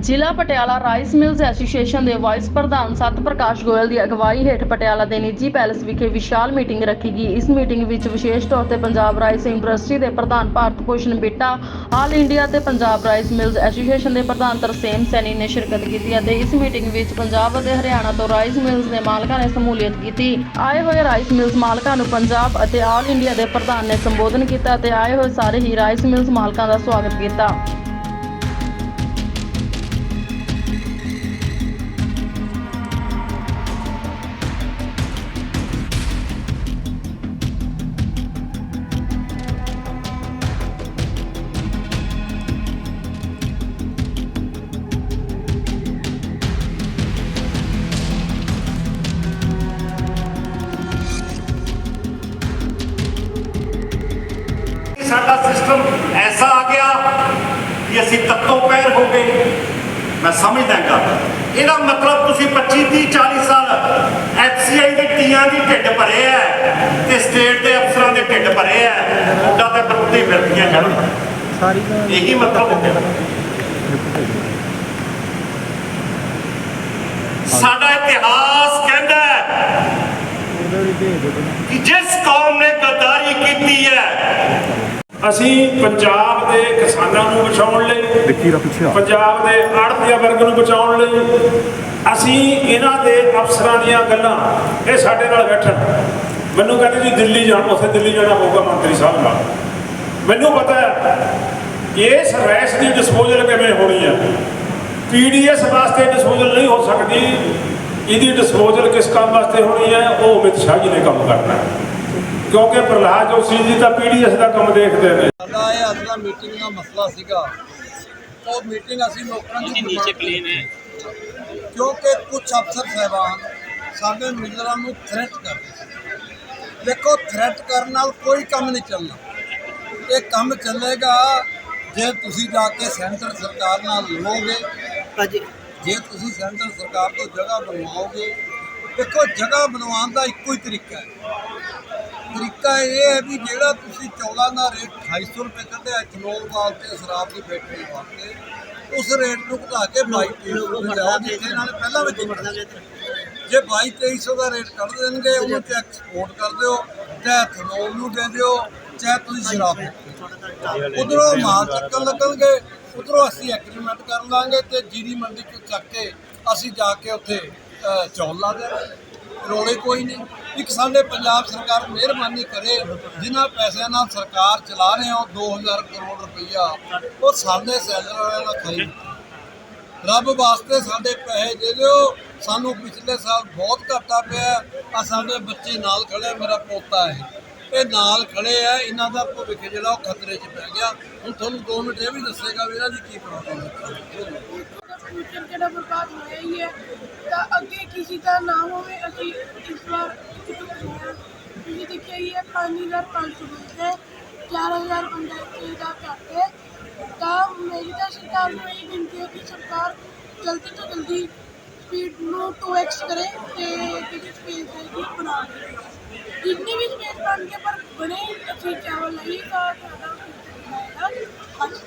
ਜ਼ਿਲ੍ਹਾ Patiala rice mills association ਦੇ vice ਪ੍ਰਧਾਨ ਸਤ ਪ੍ਰਕਾਸ਼ ਗੋਇਲ ਦੀ ਅਗਵਾਈ ਹੇਠ ਪਟਿਆਲਾ ਦੇ ਨਿੱਜੀ ਪੈਲੇਸ ਵਿਖੇ ਵਿਸ਼ਾਲ ਮੀਟਿੰਗ ਰੱਖੀ ਗਈ। ਇਸ ਮੀਟਿੰਗ ਵਿੱਚ ਵਿਸ਼ੇਸ਼ ਤੌਰ ਤੇ ਪੰਜਾਬ ਰਾਈਸ ਇੰਡਸਟਰੀ ਦੇ ਪ੍ਰਧਾਨ ਭਾਰਤ ਭੂਸ਼ਣ ਬਿੱਟਾ, ਆਲ ਇੰਡੀਆ ਤੇ ਪੰਜਾਬ ਰਾਈਸ ਮਿਲਜ਼ ਐਸੋਸੀਏਸ਼ਨ ਦੇ ਪ੍ਰਧਾਨ ਤਰਸੇਮ ਸੈਣੀ ਨੇ ਸ਼ਿਰਕਤ ਕੀਤੀ ਅਤੇ ਇਸ ਮੀਟਿੰਗ ਵਿੱਚ ਪੰਜਾਬ ਅਤੇ ਹਰਿਆਣਾ ਤੋਂ ਰਾਈਸ ਮਿਲਜ਼ ਦੇ ਮਾਲਕਾਂ ਨੇ ਸ਼ਮੂਲੀਅਤ ਕੀਤੀ। ਆਏ ਹੋਏ ਰਾਈਸ ਮਿਲਜ਼ ਮਾਲਕਾਂ ਨੂੰ ਪੰਜਾਬ ਅਤੇ ਆਲ ਇੰਡੀਆ ਦੇ ਪ੍ਰਧਾਨ ਨੇ ਸੰਬੋਧਨ ਕੀਤਾ ਅਤੇ ਆਏ ਹੋਏ ਸਾਰੇ ਹੀ ਰਾਈਸ ਮਿਲਜ਼ ਮਾਲਕਾਂ ਦਾ ਸਵਾਗਤ ਕੀਤਾ। ਕਿ ਅਸੀਂ ਤੱਤੋਂ ਪੈਰ ਹੋ ਗਏ। ਮੈਂ ਸਮਝਦਾ ਗਾ ਇਹਦਾ ਮਤਲਬ ਤੁਸੀਂ 25 30 40 ਸਾਲ ਐਫਸੀਆਈ ਦੇ ਟੀਆਂ ਦੀ ਢਿੱਡ ਭਰੇ ਐ ਤੇ ਸਟੇਟ ਦੇ ਅਫਸਰਾਂ ਦੇ ਢਿੱਡ ਭਰੇ ਐ। ਮੁੱਦਾ ਤੇ ਬਰੁੱਤੀ ਫਿਰਦੀਆਂ ਜਾਣ ਸਾਰੀ ਇਹੀ ਮਤਲਬ ਹੋ ਗਿਆ। ਸਾਡਾ ਇਤਿਹਾਸ ਕਹਿੰਦਾ ਉਹਦੇ ਕਿ ਜਿਸ ਕੌਮ ਨੇ ਗੱਦਾਰੀ ਕੀਤੀ ਹੈ ਅਸੀਂ ਪੰਜਾਬ ਦੇ ਕਿਸਾਨਾਂ ਨੂੰ ਬਚਾਉਣ ਲਈ ਪੰਜਾਬ ਦੇ ਆੜਤੀਆ ਵਰਗ ਨੂੰ ਬਚਾਉਣ ਲਈ ਅਸੀਂ ਇਹਨਾਂ ਦੇ ਅਫਸਰਾਂ ਦੀਆਂ ਗੱਲਾਂ ਇਹ ਸਾਡੇ ਨਾਲ ਬੈਠਣ। ਮੈਨੂੰ ਕਹਿੰਦੇ ਜੀ ਦਿੱਲੀ ਜਾਣਾ ਉੱਥੇ ਦਿੱਲੀ ਜਾਣਾ ਪਊਗਾ ਮੰਤਰੀ ਸਾਹਿਬ ਨਾਲ। ਮੈਨੂੰ ਪਤਾ ਹੈ ਕਿ ਇਸ ਰੈਸ਼ ਦੀ ਡਿਸਪੋਜ਼ਲ ਕਿਵੇਂ ਹੋਣੀ ਹੈ। ਪੀਡੀਐਸ ਵਾਸਤੇ ਡਿਸਪੋਜ਼ਲ ਨਹੀਂ ਹੋ ਸਕਦੀ। ਇਹਦੀ ਡਿਸਪੋਜ਼ਲ ਕਿਸ ਕੰਮ ਵਾਸਤੇ ਹੋਣੀ ਹੈ ਉਹ ਅਮਿਤ ਸ਼ਾਹ ਜੀ ਨੇ ਕੰਮ ਕਰਨਾ ਹੈ। ਕਿਉਂਕਿ ਪ੍ਰਹਲਾਦ ਜੋਸ਼ੀ ਜੀ ਤਾਂ ਪੀਡੀਐਸ ਦਾ ਕੰਮ ਦੇਖਦੇ ਨੇ ਸਾਡਾ ਇਹ ਅੱਜ ਦਾ ਮੀਟਿੰਗ ਦਾ ਮਸਲਾ ਸੀਗਾ। ਉਹ ਮੀਟਿੰਗ ਅਸੀਂ ਲੋਕਾਂ ਦੀ ਨੀਚੇ ਪਲੇਨ ਹੈ? ਕਿਉਂਕਿ ਕੁਝ ਅਫਸਰ ਸਹਿਬਾਨ ਸਾਡੇ ਮਿਲਰਾਂ ਨੂੰ ਥ੍ਰੈਟ ਕਰ ਰਹੇ ਸੀ। ਦੇਖੋ ਥ੍ਰੈਟ ਕਰਨ ਨਾਲ ਕੋਈ ਕੰਮ ਨਹੀਂ ਚੱਲਣਾ। ਇਹ ਕੰਮ ਚੱਲੇਗਾ ਜੇ ਤੁਸੀਂ ਜਾ ਕੇ ਸੈਂਟਰ ਸਰਕਾਰ ਨਾਲ ਲਵੋਗੇ ਜੇ ਤੁਸੀਂ ਸੈਂਟਰ ਸਰਕਾਰ ਤੋਂ ਜਗ੍ਹਾ ਬਣਵਾਓਗੇ। ਦੇਖੋ ਜਗ੍ਹਾ ਬਣਵਾਉਣ ਦਾ ਇੱਕੋ ਹੀ ਤਰੀਕਾ ਹੈ। ਤਰੀਕਾ ਇਹ ਹੈ ਵੀ ਜਿਹੜਾ ਤੁਸੀਂ ਚੌਲਾਂ ਦਾ ਰੇਟ 250 ਰੁਪਏ ਕੱਢਿਆ ਇਥਨੋਲ ਵਾਸਤੇ ਸ਼ਰਾਬ ਦੀ ਫੈਕਟਰੀ ਵਾਸਤੇ ਉਸ ਰੇਟ ਨੂੰ ਘਟਾ ਕੇ 22 ਰੁਪਏ ਲਿਆਓ ਜਿੱਥੇ ਨਾਲ ਪਹਿਲਾਂ ਵੀ ਕੀਤਾ ਜੇ 22 2300 ਦਾ ਰੇਟ ਕੱਢ ਦੇਣਗੇ ਉਹਨੂੰ ਤੇ ਐਕਸਪੋਰਟ ਕਰ ਦਿਓ ਤੇ ਇਥਨੋਲ ਨੂੰ ਦੇ ਦਿਓ ਚਾਹੇ ਤੁਸੀਂ ਸ਼ਰਾਬ ਉਧਰੋਂ ਮਾਲ ਚੱਕਣ ਲੱਗਣਗੇ ਉਧਰੋਂ ਅਸੀਂ ਐਗਰੀਮੈਂਟ ਕਰ ਲਾਂਗੇ ਤੇ ਜੀਰੀ ਮੰਡੀ ਚ ਚੱਕ ਕੇ ਅਸੀਂ ਜਾ ਕੇ ਉੱਥੇ ਚੌਲ ਲਾ ਦੇਵਾਂਗੇ ਰੋਲੇ ਕੋਈ ਨਹੀਂ। ਇੱਕ ਸਾਡੇ ਪੰਜਾਬ ਸਰਕਾਰ ਮਿਹਰਬਾਨੀ ਕਰੇ, ਜਿਨ੍ਹਾਂ ਪੈਸਿਆਂ ਨਾਲ ਸਰਕਾਰ ਚਲਾ ਰਹੇ ਹੋ 2000 ਕਰੋੜ ਰੁਪਈਆ, ਉਹ ਸਾਡੇ ਸੈਲਰਾਂ ਦਾ ਖਰੀ ਰੱਬ ਵਾਸਤੇ ਸਾਡੇ ਪੈਸੇ ਦੇ ਦਿਓ। ਸਾਨੂੰ ਪਿਛਲੇ ਸਾਲ ਬਹੁਤ ਘਾਟਾ ਪਿਆ। ਆ ਸਾਡੇ ਬੱਚੇ ਨਾਲ ਖੜੇ ਮੇਰਾ ਪੋਤਾ ਹੈ। ਇਹ ਨਾਲ ਖੜੇ ਆ, ਇਹਨਾਂ ਦਾ ਭਵਿੱਖ ਜਿਹੜਾ ਉਹ ਖਤਰੇ 'ਚ ਪੈ ਗਿਆ। ਹੁਣ ਤੁਹਾਨੂੰ 2 ਮਿੰਟ ਇਹ ਵੀ ਦੱਸੇਗਾ ਵੀ ਇਹਨਾਂ ਦੀ ਕੀ ਪ੍ਰੋਬਲਮ ਹੈ। ਫਿਊਚਰ ਜਿਹੜਾ ਬਰਬਾਦ ਹੋਇਆ ਹੀ ਹੈ? ਤਾਂ ਅੱਗੇ ਕਿਸੇ ਦਾ ਨਾ ਹੋਵੇ, ਅਸੀਂ ਇਸ ਵਾਰ ਤੁਸੀਂ ਦੇਖਿਆ ਹੀ ਹੈ 5500 ਬੰਦੇ 4000 ਬੰਦਾ ਇੱਥੇ ਦਾ ਘੱਟ ਹੈ। ਤਾਂ ਮੇਰੀ ਤਾਂ ਸਰਕਾਰ ਨੂੰ ਇਹ ਬੇਨਤੀ ਹੈ ਕਿ ਸਰਕਾਰ ਜਲਦੀ ਤੋਂ ਜਲਦੀ ਸਪੀਡ ਨੂੰ 2x ਕਰੇ ਤੇ ਜਿਹੜੀ ਸਪੇਸ ਹੈਗੀ ਬਣਾ ਦੇ ਜਿੰਨੀ ਵੀ ਸਪੇਸ ਬਣ ਕੇ ਪਰ ਬਣੇ ਅਸੀਂ ਚਾਵਲ ਲਈ ਤਾਂ ਬਣਾਏਗਾ ਹਾਂਜੀ।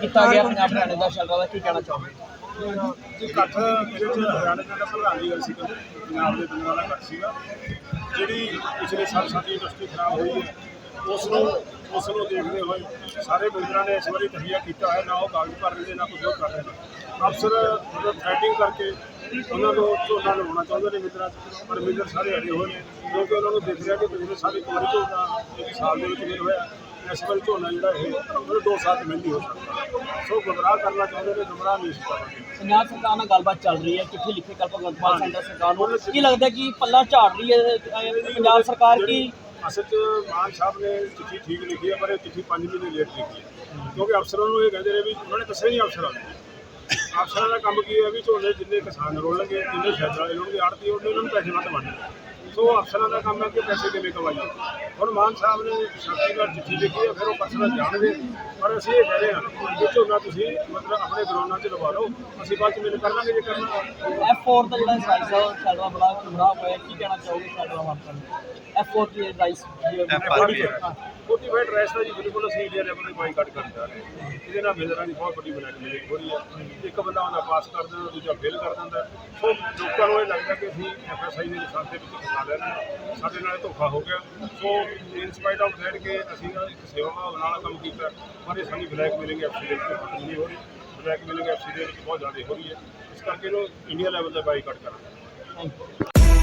ਕੀਤਾ ਗਿਆ ਪੰਜਾਬ ਹਰਿਆਣੇ ਦਾ ਸ਼ੈਲਟਰ ਦਾ ਕੀ ਕਹਿਣਾ ਚਾਹੋਗੇ? ਜੀ ਇਕੱਠ ਇਹਦੇ ਚ ਹਰਿਆਣਾ ਦਾ ਪ੍ਰਧਾਨ ਜੀ ਸੀ ਪੰਜਾਬ ਦੇ ਦਾ ਇਕੱਠ ਸੀਗਾ। ਜਿਹੜੀ ਪਿਛਲੇ ਸਾਲ ਸਾਡੀ ਇੰਡਸਟਰੀ ਖਰਾਬ ਹੋਈ ਹੈ ਉਸ ਨੂੰ ਉਸ ਨੂੰ ਦੇਖਦੇ ਹੋਏ ਸਾਰੇ ਬਿਲਡਰਾਂ ਨੇ ਇਸ ਵਾਰੀ ਤਹੀਆ ਕੀਤਾ ਹੈ ਨਾ ਉਹ ਕਾਗਜ਼ ਭਰ ਰਹੇ ਨੇ ਨਾ ਕੁਝ ਹੋਰ ਕਰ ਰਹੇ ਨੇ। ਅਫਸਰ ਮਤਲਬ ਥ੍ਰੈਟਿੰਗ ਕਰਕੇ ਉਹਨਾਂ ਨੂੰ ਝੋਨਾ ਲਵਾਉਣਾ ਚਾਹੁੰਦੇ ਨੇ ਮਿੱਤਰਾਂ ਪਰ ਮਿੱਤਰ ਸਾਰੇ ਅੜੇ ਹੋਏ ਨੇ ਕਿਉਂਕਿ ਉਹਨਾਂ ਨੂੰ ਦਿਖ ਰਿਹਾ ਕਿ ਪਿਛਲੇ ਸਾਲ ਇੱਕ ਵਾਰੀ ਝੋਨਾ ਇੱਕ ਸਾਲ ਦੇ ਵਿੱਚ ਨਹੀਂ ਹੋਇਆ। ਇਸ ਵਾਰੀ ਝੋਨਾ ਜਿਹੜਾ ਇਹ ਮਤਲਬ ਦੋ ਸਾਲ 'ਚ ਮਹਿੰਦੀ ਹੋ ਸਕਦਾ। ਸੋ ਗੁੰਮਰਾਹ ਕਰਨਾ ਚਾਹੁੰਦੇ ਨੇ ਗੁੰਮਰਾਹ ਨਹੀਂ ਸੀ ਕਰਨਾ ਪੰਜਾਬ ਸਰਕਾਰ ਨਾਲ ਗੱਲਬਾਤ ਚੱਲ ਰਹੀ ਹੈ ਚਿੱਠੀ ਲਿਖੀ ਕੱਲ ਭਗਵੰਤ ਮਾਨ ਸੈਂਟਰ ਸਰਕਾਰ ਨੂੰ। ਕੀ ਲੱਗਦਾ ਕਿ ਪੱਲਾ ਝਾੜ ਰਹੀ ਹੈ ਪੰਜਾਬ ਸਰਕਾਰ ਕੀ ਅਸਲ 'ਚ ਮਾਨ ਸਾਹਿਬ ਨੇ ਚਿੱਠੀ ਠੀਕ ਲਿਖੀ ਹੈ, ਪਰ ਇਹ ਚਿੱਠੀ 5 ਮਹੀਨੇ ਲੇਟ ਲਿਖੀ ਹੈ। ਕਿਉਂਕਿ ਅਫਸਰਾਂ ਨੂੰ ਇਹ ਕਹਿੰਦੇ ਨੇ ਵੀ ਉਹਨਾਂ ਨੇ ਦੱਸਿਆ ਨਹੀਂ ਅਫਸਰਾਂ ਨੂੰ। ਅਫਸਰਾਂ ਦਾ ਕੰਮ ਕੀ ਹੈ ਵੀ ਝੋਨੇ ਜਿੰਨੇ ਕਿਸਾਨ ਰੋਲਣਗੇ, ਜਿੰਨੇ ਫੈਸਲਾ ਵਾਲੇ ਆੜਤੀ ਉਹਨੇ ਉਹਨਾਂ ਨੂੰ ਪੈਸੇ ਵੱਧ ਬਣਨੇ ਸੋ ਅਫਸਰਾਂ ਦਾ ਕੰਮ ਹੈ ਕਿ ਪੈਸੇ ਕਿਵੇਂ ਕਮਾਈਏ। ਹੁਣ ਮਾਨ ਸਾਹਿਬ ਨੇ ਸਾਥੀ ਨਾਲ ਚਿੱਠੀ ਲਿਖੀ ਹੈ, ਫਿਰ ਉਹ ਅਫਸਰ ਜਾਣਗੇ ਪਰ ਅਸੀਂ ਇਹ ਕਹਿ ਰਹੇ ਹਾਂ ਕਿ ਝੋਨਾ ਤੁਸੀਂ ਮਤਲਬ ਆਪਣੇ ਗਰਾਊਂਡਾਂ 'ਚ ਲਵਾ ਲਓ, ਅਸੀਂ ਬਾਅਦ 'ਚ ਮਿਲ ਕਰ ਲਾਂਗੇ ਜੇ ਕਰਨਾ। F4 ਦਾ ਜਿਹੜਾ ਸਾਈਜ਼ ਹੈ ਸ਼ੈਲਟਰ ਬੜਾ ਗੁੰਮਰਾਹ ਹੋਇਆ ਕੀ ਕਹਿਣਾ ਚਾਹੋਗੇ ਸ਼ੈਲਟਰ ਵਾਪਰਨ F40 ਰਾਈਸ ਛੋਟੀ ਵਾਈਟ ਰੈਸ ਦਾ ਜੀ ਬਿਲਕੁਲ ਅਸੀਂ ਇੰਡੀਆ ਲੈਵਲ ਤੇ ਬਾਈਕਾਟ ਕਰਨ ਜਾ ਰਹੇ ਹਾਂ। ਇਹਦੇ ਨਾਲ ਮਿਲਰਾਂ ਦੀ ਬਹੁਤ ਵੱਡੀ ਬਲੈਕਮੇਲਿੰਗ ਹੋ ਰਹੀ ਹੈ ਇੱਕ ਬੰਦਾ ਉਹਦਾ ਪਾਸ ਕਰ ਦਿੰਦਾ ਦੂਜਾ ਫੇਲ ਕਰ ਦਿੰਦਾ। ਸੋ ਲੋਕਾਂ ਨੂੰ ਇਹ ਲੱਗਦਾ ਕਿ ਅਸੀਂ ਐਫਐਸਆਈ ਦੇ ਨਿਸ਼ਾਨ ਦੇ ਵਿੱਚ ਫਸਾ ਲੈ ਰਹੇ ਹਾਂ ਸਾਡੇ ਨਾਲ ਇਹ ਧੋਖਾ ਹੋ ਗਿਆ। ਸੋ ਇਨ ਸਪਾਈਟ ਆਫ ਦੈਟ ਕਿ ਅਸੀਂ ਇੱਕ ਸੇਵਾ ਨਾਲ ਕੰਮ ਕੀਤਾ। ਪਰ ਇਹ ਸਾਡੀ ਬਲੈਕਮੇਲਿੰਗ ਐਫਸੀ ਦੇ ਵਿੱਚ ਖਤਮ ਨਹੀਂ ਹੋ ਰਹੀ। ਬਲੈਕਮੇਲਿੰਗ ਐਫਸੀ ਦੇ ਵਿੱਚ ਬਹੁਤ ਜ਼ਿਆਦਾ ਹੋ ਰਹੀ ਹੈ। ਇਸ ਕਰਕੇ ਇਹਨੂੰ ਇੰਡੀਆ ਲੈਵਲ ਤੇ ਬਾਈਕਾਟ ਕਰਾਂਗੇ।